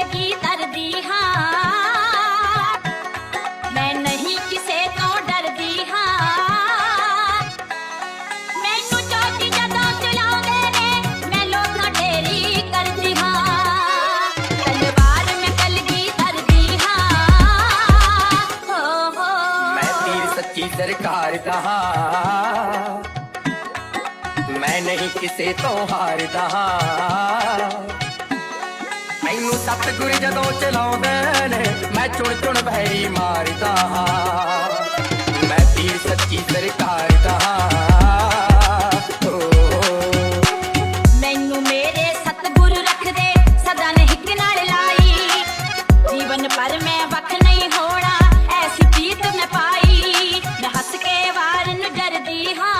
ਕਲਗੀ ਤਰਦੀ ਹਾਂ ਮੈਂ ਨਹੀਂ ਕਿਸੇ ਤੋਂ ਡਰਦੀ ਹਾਂ ਮੈਨੂੰ ਚੋਟੀ ਜਦੋਂ ਚਲਾਉਂਦੇ ਨੇ ਮੈਂ ਲੋਕਾਂ ਢੇਰੀ ਕਰਦੀ ਹਾਂ ਤਲਵਾਰ ਮੈਂ ਕਲਗੀ ਤਰਦੀ ਹਾਂ ਹੋ ਹੋ ਮੈਂ ਤੀਰ ਸੱਚੀ ਸਰਕਾਰ ਦਾ ਹਾਂ ਮੈਂ ਨਹੀਂ ਕਿਸੇ ਤੋਂ ਹਾਰਦਾ ਹਾਂ ਮੈਨੂੰ ਸਤਿਗੁਰ ਜਦੋਂ ਚਲਾਉਂਦੇ ਨੇ, ਮੈਂ ਚੁਣ ਚੁਣ ਭੈਰੀ ਮਾਰਦਾ ਮੈਂ ਪੀਰ ਸੱਚੀ ਸਰਕਾਰ ਦਾ ਮੈਨੂੰ ਮੇਰੇ ਸਤਿਗੁਰ ਰੱਖਦੇ, ਸਦਾ ਨੇ ਨਾਲ ਲਾਈ। ਜੀਵਨ ਪਰ ਮੈਂ ਵੱਖ ਨਹੀਂ ਹੋਣਾ, ਐਸੀ ਪੀਤ ਮੈਂ ਡਰਦੀ ਹਾਂ